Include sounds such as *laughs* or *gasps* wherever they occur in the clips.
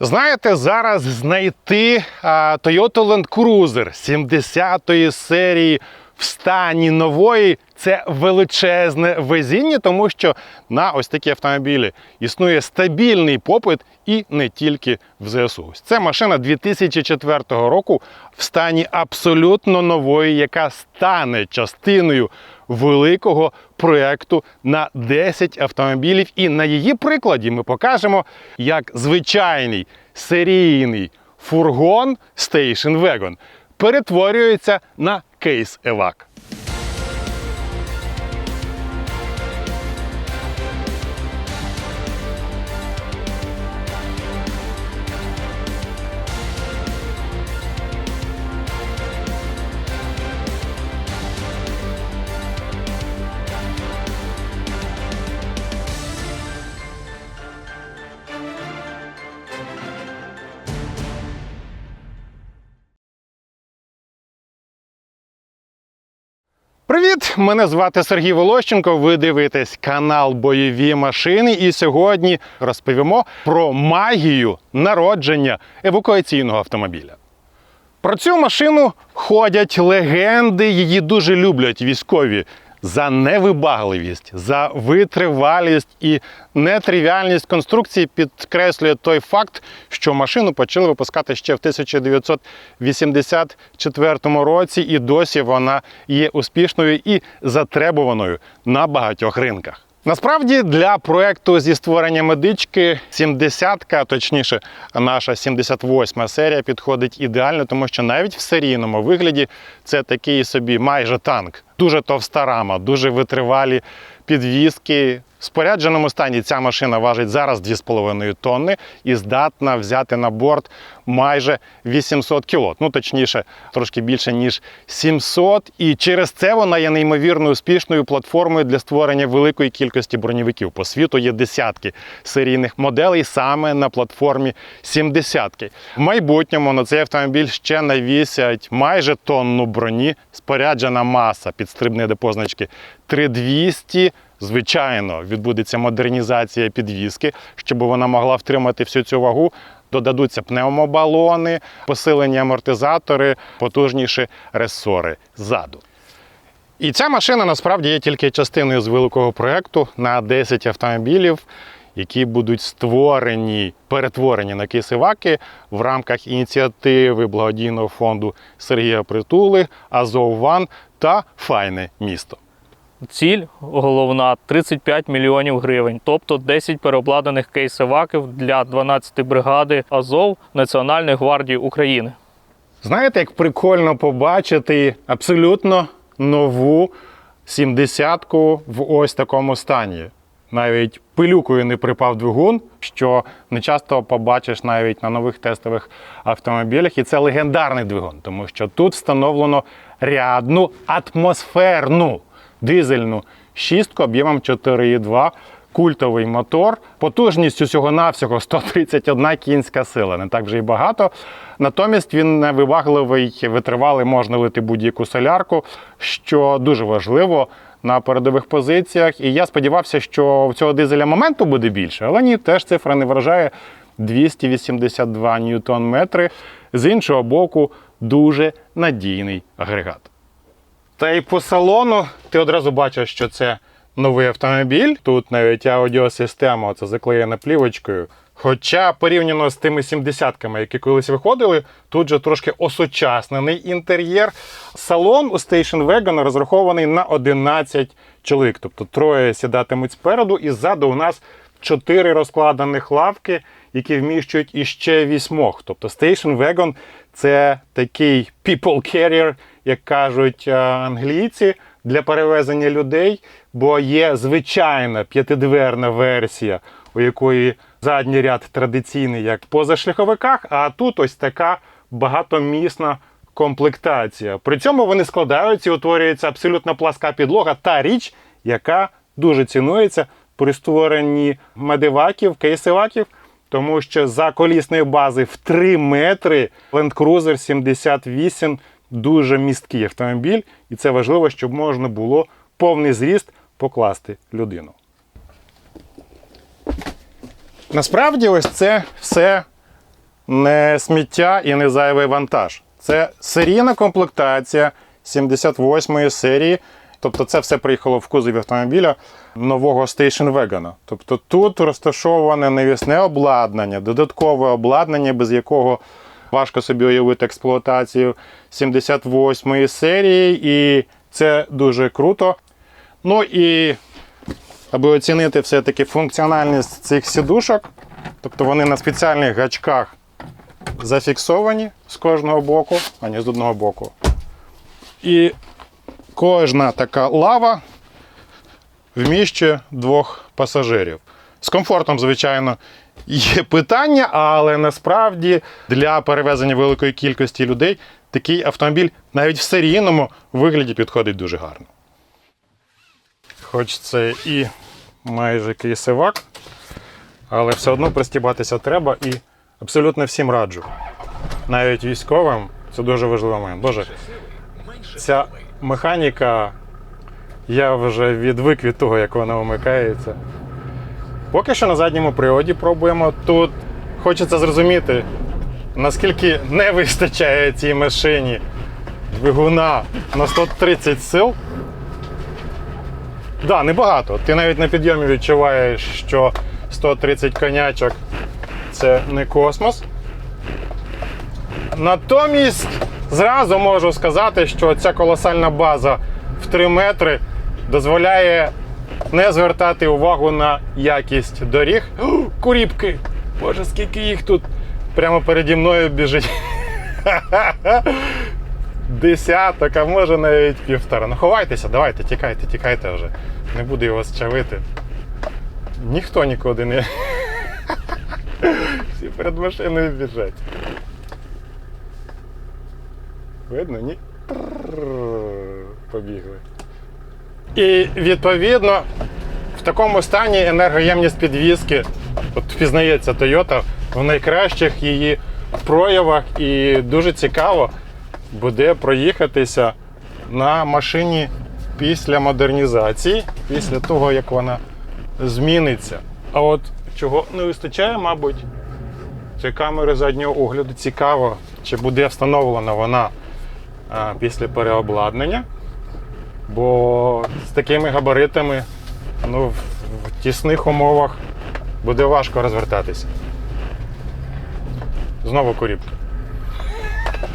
Знаєте, зараз знайти а, Toyota Land Cruiser 70-ї серії в стані нової це величезне везіння, тому що на ось такі автомобілі існує стабільний попит і не тільки в ЗСУ. Це машина 2004 року в стані абсолютно нової, яка стане частиною великого проекту на 10 автомобілів. І на її прикладі ми покажемо, як звичайний серійний фургон Station Wagon перетворюється на кейс евак. Привіт! Мене звати Сергій Волощенко. Ви дивитесь канал Бойові машини. І сьогодні розповімо про магію народження евакуаційного автомобіля. Про цю машину ходять легенди, її дуже люблять військові за невибагливість, за витривалість і нетривіальність конструкції підкреслює той факт, що машину почали випускати ще в 1984 році, і досі вона є успішною і затребуваною на багатьох ринках. Насправді для проекту зі створення медички 70-ка, точніше, наша 78 серія підходить ідеально, тому що навіть в серійному вигляді це такий собі майже танк. Дуже товста рама, дуже витривалі підвіски. В спорядженому стані ця машина важить зараз 2,5 тонни і здатна взяти на борт майже 800 кіло. Ну, точніше, трошки більше, ніж 700. І через це вона є неймовірно успішною платформою для створення великої кількості броньовиків. По світу є десятки серійних моделей саме на платформі 70-ки. В майбутньому на цей автомобіль ще навісять майже тонну броні, споряджена маса підстрибної до позначки 3200. Звичайно, відбудеться модернізація підвіски, щоб вона могла втримати всю цю вагу. Додадуться пневмобалони, посилені амортизатори, потужніші ресори ззаду. І ця машина насправді є тільки частиною з великого проєкту на 10 автомобілів, які будуть створені, перетворені на кейсиваки в рамках ініціативи благодійного фонду Сергія Притули, Азов Ван та Файне місто. Ціль головна 35 мільйонів гривень, тобто 10 переобладнаних кейсоваків для 12 бригади Азов Національної гвардії України. Знаєте, як прикольно побачити абсолютно нову 70-ку в ось такому стані. Навіть пилюкою не припав двигун, що не часто побачиш навіть на нових тестових автомобілях. І це легендарний двигун, тому що тут встановлено рядну атмосферну дизельну шістку об'ємом 4,2 культовий мотор, потужністю всього-навсього 131 *laughs* кінська сила, не так вже й багато. Натомість він невибагливий, витривалий, можна лити будь-яку солярку, що дуже важливо на передових позиціях. І я сподівався, що в цього дизеля моменту буде більше, але ні, теж цифра не вражає 282 ньютон-метри. З іншого боку, дуже надійний агрегат. Та й по салону ти одразу бачиш, що це новий автомобіль. Тут навіть аудіосистема це заклеєна плівочкою. Хоча порівняно з тими 70-ками, які колись виходили, тут же трошки осучаснений інтер'єр. Салон у Station Wagon розрахований на 11 чоловік. Тобто троє сідатимуть спереду, і ззаду у нас чотири розкладених лавки, які вміщують іще вісьмох. Тобто Station Wagon – це такий people carrier, як кажуть е, англійці, для перевезення людей, бо є звичайна п'ятидверна версія, у якої задній ряд традиційний, як в позашляховиках, а тут ось така багатомісна комплектація. При цьому вони складаються і утворюється абсолютно пласка підлога, та річ, яка дуже цінується при створенні медиваків, кейсиваків, тому що за колісної бази в 3 метри Land Cruiser 78 дуже місткий автомобіль, і це важливо, щоб можна було повний зріст покласти людину. Насправді, ось це все не сміття і не зайвий вантаж. Це серійна комплектація 78-ї серії. Тобто це все приїхало в кузові автомобіля нового Station Wagon. Тобто тут розташоване навісне обладнання, додаткове обладнання, без якого важко собі уявити експлуатацію 78-ї серії, і це дуже круто. Ну і аби оцінити все-таки функціональність цих сідушок, тобто вони на спеціальних гачках зафіксовані з кожного боку, а не з одного боку. І кожна така лава вміщує двох пасажирів. З комфортом, звичайно, є питання, але насправді для перевезення великої кількості людей такий автомобіль навіть в серійному вигляді підходить дуже гарно. Хоч це і майже кейсивак, але все одно пристібатися треба і абсолютно всім раджу. Навіть військовим це дуже важливий момент. Боже, ця механіка, я вже відвик від того, як вона вмикається. Поки що на задньому приводі пробуємо. Тут хочеться зрозуміти, наскільки не вистачає цій машині двигуна на 130 сил. Так, да, небагато. Ти навіть на підйомі відчуваєш, що 130 конячок це не космос. Натомість зразу можу сказати, що ця колосальна база в 3 метри дозволяє не звертати увагу на якість доріг. *gasps* О, куріпки! Боже, скільки їх тут прямо переді мною біжить. *laughs* Десяток, а може навіть півтора. Ну ховайтеся, давайте, тікайте, тікайте вже. Не буду я вас чавити. Ніхто нікуди не. *laughs* Всі перед машиною біжать. Видно, ні? Побігли. І відповідно в такому стані енергоємність підвізки от впізнається Toyota в найкращих її проявах, і дуже цікаво буде проїхатися на машині після модернізації, після того, як вона зміниться. А от чого не вистачає, мабуть, це камери заднього огляду. Цікаво, чи буде встановлена вона після переобладнання. Бо з такими габаритами ну, в, тісних умовах буде важко розвертатися. Знову корібка.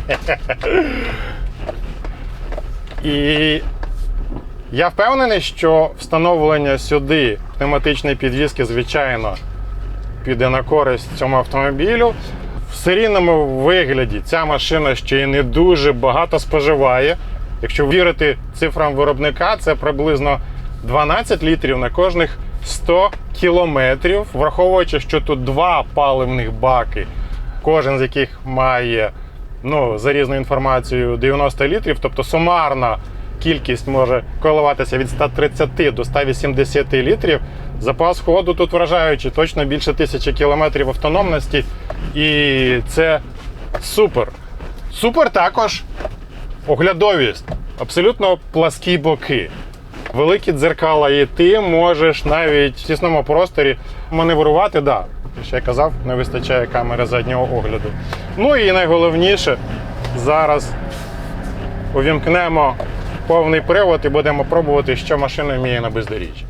*laughs* І я впевнений, що встановлення сюди пневматичної підвіски, звичайно, піде на користь цьому автомобілю. В серійному вигляді ця машина ще й не дуже багато споживає. Якщо вірити цифрам виробника, це приблизно 12 літрів на кожних 100 кілометрів, враховуючи, що тут два паливних баки, кожен з яких має ну, за різною інформацією 90 літрів, тобто сумарна кількість може коливатися від 130 до 180 літрів. Запас ходу тут вражаючий, точно більше тисячі кілометрів автономності. І це супер. Супер також оглядовість, абсолютно пласкі боки. Великі дзеркала, і ти можеш навіть в тісному просторі маневрувати. Да, ще я казав, не вистачає камери заднього огляду. Ну і найголовніше, зараз увімкнемо повний привод і будемо пробувати, що машина вміє на бездоріжжі.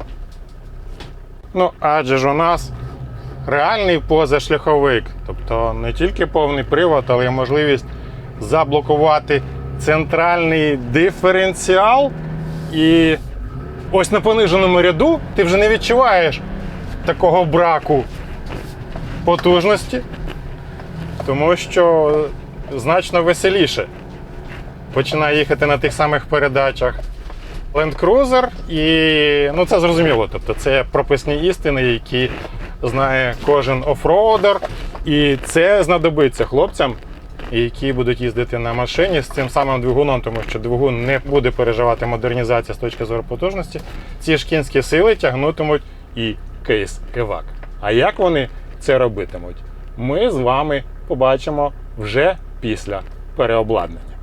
Ну, адже ж у нас реальний позашляховик. Тобто не тільки повний привод, але й можливість заблокувати центральний диференціал. І ось на пониженому ряду ти вже не відчуваєш такого браку потужності, тому що значно веселіше починає їхати на тих самих передачах. Land Cruiser, і ну це зрозуміло. Тобто це прописні істини, які знає кожен офроудер. І це знадобиться хлопцям, які будуть їздити на машині з цим самим двигуном, тому що двигун не буде переживати модернізацію з точки зору потужності. Ці ж кінські сили тягнутимуть і кейс Евак. А як вони це робитимуть? Ми з вами побачимо вже після переобладнання.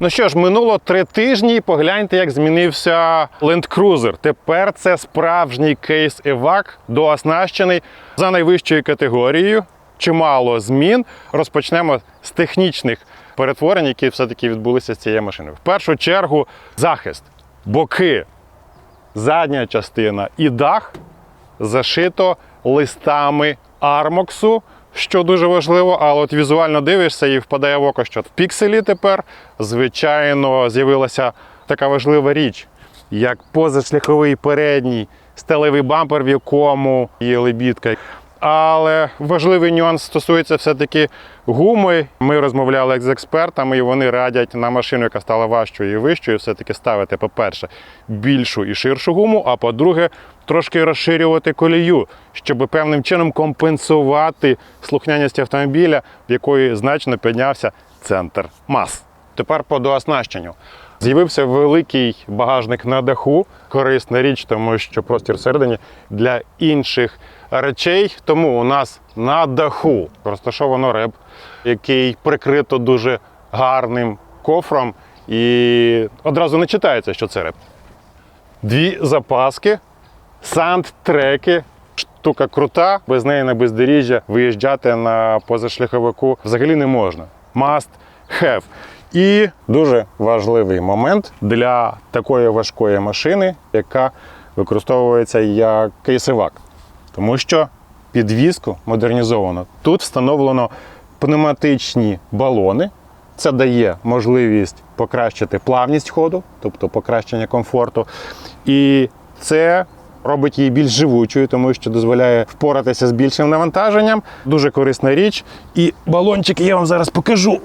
Ну що ж, минуло три тижні. і Погляньте, як змінився Land Cruiser. Тепер це справжній кейс Евак, дооснащений за найвищою категорією. Чимало змін. Розпочнемо з технічних перетворень, які все-таки відбулися з цією машиною. В першу чергу захист, боки, задня частина і дах зашито листами армоксу, що дуже важливо, але от візуально дивишся і впадає в око, що в пікселі тепер, звичайно, з'явилася така важлива річ, як позашляховий передній сталевий бампер, в якому є лебідка. Але важливий нюанс стосується все-таки гуми. Ми розмовляли з експертами, і вони радять на машину, яка стала важчою і вищою, все-таки ставити, по-перше, більшу і ширшу гуму, а по-друге, трошки розширювати колію, щоб певним чином компенсувати слухняність автомобіля, в якої значно піднявся центр мас. Тепер по дооснащенню. З'явився великий багажник на даху. Корисна річ, тому що простір всередині для інших речей. Тому у нас на даху розташовано реб, який прикрито дуже гарним кофром. І одразу не читається, що це реб. Дві запаски, санд-треки. Штука крута, без неї на бездоріжжя виїжджати на позашляховику взагалі не можна. Must have. І дуже важливий момент для такої важкої машини, яка використовується як кейсивак. Тому що підвізку модернізовано. Тут встановлено пневматичні балони. Це дає можливість покращити плавність ходу, тобто покращення комфорту. І це робить її більш живучою, тому що дозволяє впоратися з більшим навантаженням. Дуже корисна річ. І балончики я вам зараз покажу.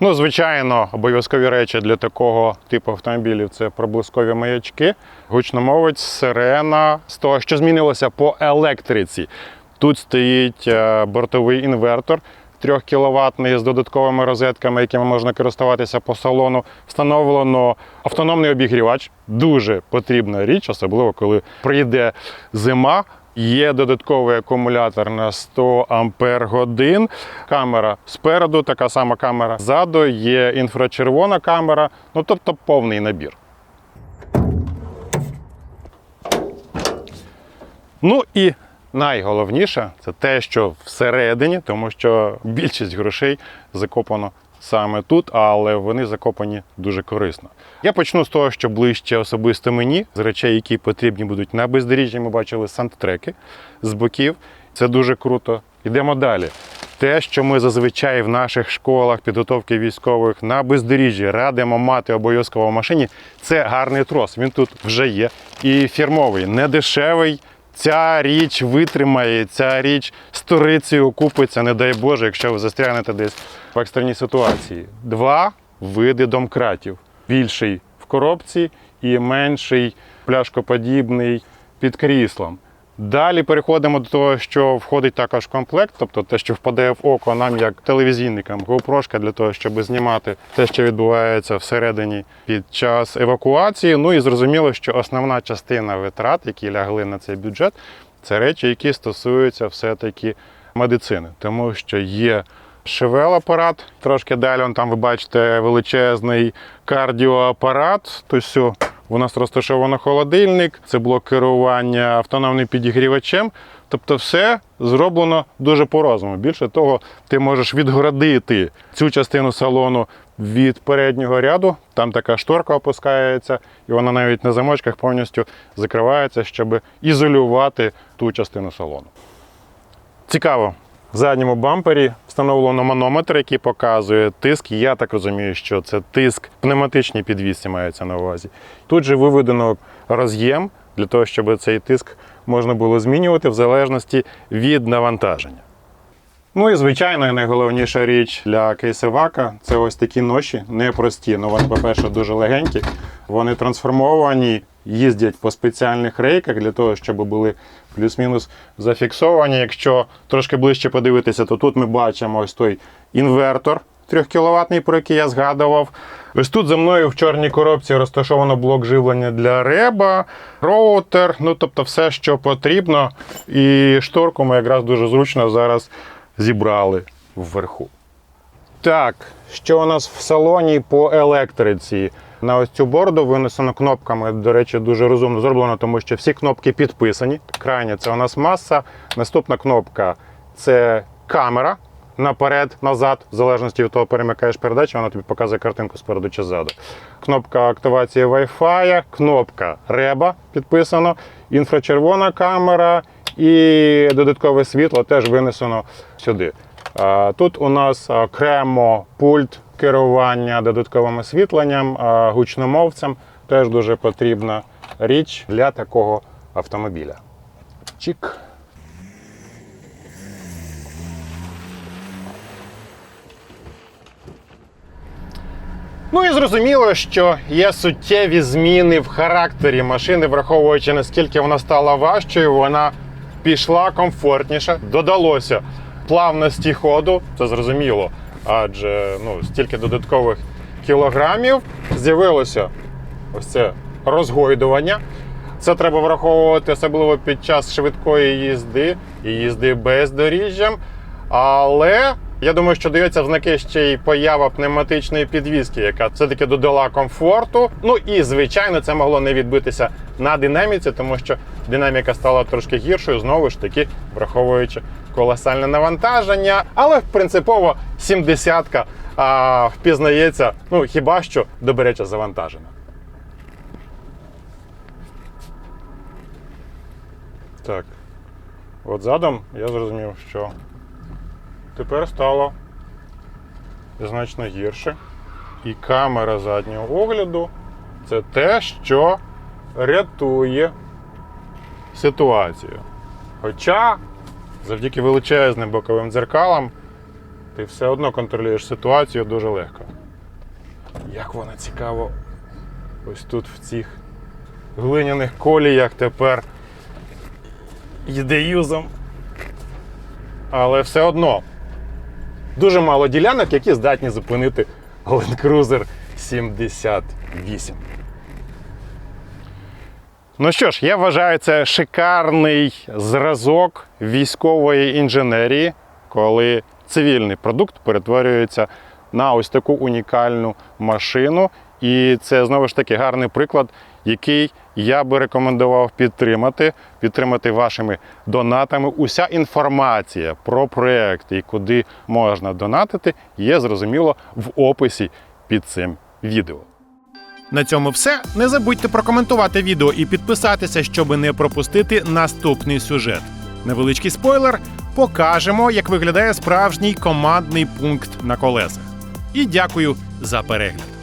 Ну, звичайно, обов'язкові речі для такого типу автомобілів це проблискові маячки, гучномовець, сирена. З того, що змінилося по електриці. Тут стоїть е, бортовий інвертор 3 кВт з додатковими розетками, якими можна користуватися по салону. Встановлено автономний обігрівач. Дуже потрібна річ, особливо коли прийде зима. Є додатковий акумулятор на 100 ампер годин. Камера спереду, така сама камера ззаду, є інфрачервона камера, ну тобто повний набір. Ну і найголовніше це те, що всередині, тому що більшість грошей закопано саме тут, але вони закопані дуже корисно. Я почну з того, що ближче особисто мені, з речей, які потрібні будуть на бездоріжжі. Ми бачили сандтреки з боків. Це дуже круто. Йдемо далі. Те, що ми зазвичай в наших школах підготовки військових на бездоріжжі радимо мати обов'язково в машині, це гарний трос. Він тут вже є. І фірмовий, не дешевий. Ця річ витримає, ця річ сторицею купиться, не дай Боже, якщо ви застрянете десь в екстреній ситуації. Два види домкратів: більший в коробці і менший пляшкоподібний під кріслом. Далі переходимо до того, що входить також в комплект, тобто те, що впаде в око нам як телевізійникам, GoPro для того, щоб знімати те, що відбувається всередині під час евакуації. Ну і зрозуміло, що основна частина витрат, які лягли на цей бюджет, це речі, які стосуються все-таки медицини, тому що є шевел-апарат, трошки далі, там ви бачите величезний кардіоапарат. Тобто у нас розташовано холодильник, це блок керування автономним підігрівачем. Тобто все зроблено дуже по-розуму. Більше того, ти можеш відгородити цю частину салону від переднього ряду. Там така шторка опускається, і вона навіть на замочках повністю закривається, щоб ізолювати ту частину салону. Цікаво. Задньому бампері встановлено манометр, який показує тиск. Я так розумію, що це тиск пневматичній підвісці мається на увазі. Тут же виведено роз'єм для того, щоб цей тиск можна було змінювати в залежності від навантаження. Ну і звичайно, найголовніша річ для кейсивака це ось такі ноші, непрості. Ну, вони, по-перше, дуже легенькі. Вони трансформовані, їздять по спеціальних рейках для того, щоб були плюс-мінус зафіксовані. Якщо трошки ближче подивитися, то тут ми бачимо ось той інвертор 3 кВт, про який я згадував. Ось тут за мною в чорній коробці розташовано блок живлення для реба, роутер, ну тобто все, що потрібно. І шторку ми якраз дуже зручно зараз зібрали вверху. Так, що у нас в салоні по електриці? На ось цю борду винесено кнопками. До речі, дуже розумно зроблено, тому що всі кнопки підписані. Крайня це у нас маса. Наступна кнопка це камера. Наперед, назад, в залежності від того, перемикаєш передачу, вона тобі показує картинку спереду чи ззаду. Кнопка активації Wi-Fi, кнопка реба підписано, інфрачервона камера і додаткове світло теж винесено сюди. Тут у нас окремо пульт керування додатковим освітленням, гучномовцем. Теж дуже потрібна річ для такого автомобіля. Чік. Ну і зрозуміло, що є суттєві зміни в характері машини, враховуючи наскільки вона стала важчою, вона пішла комфортніше, додалося плавності ходу, це зрозуміло, адже ну, стільки додаткових кілограмів з'явилося ось це розгойдування. Це треба враховувати особливо під час швидкої їзди і їзди бездоріжжям. Але я думаю, що дається в знаки ще й поява пневматичної підвіски, яка все-таки додала комфорту. Ну і звичайно, це могло не відбитися на динаміці, тому що динаміка стала трошки гіршою, знову ж таки, враховуючи колосальне навантаження. Але принципово 70-ка впізнається, ну хіба що добереча завантажена. Так. От задом я зрозумів, що тепер стало значно гірше. І камера заднього огляду це те, що рятує ситуацію. Хоча завдяки величезним боковим дзеркалам ти все одно контролюєш ситуацію дуже легко. Як вона цікаво ось тут в цих глиняних коліях тепер йде юзом. Але все одно дуже мало ділянок, які здатні зупинити Land Cruiser 78. Ну що ж, я вважаю, це шикарний зразок військової інженерії, коли цивільний продукт перетворюється на ось таку унікальну машину. І це знову ж таки гарний приклад, який я би рекомендував підтримати, підтримати вашими донатами. Уся інформація про проект і куди можна донатити, є зрозуміло в описі під цим відео. На цьому все. Не забудьте прокоментувати відео і підписатися, щоб не пропустити наступний сюжет. Невеличкий спойлер: покажемо, як виглядає справжній командний пункт на колесах. І дякую за перегляд.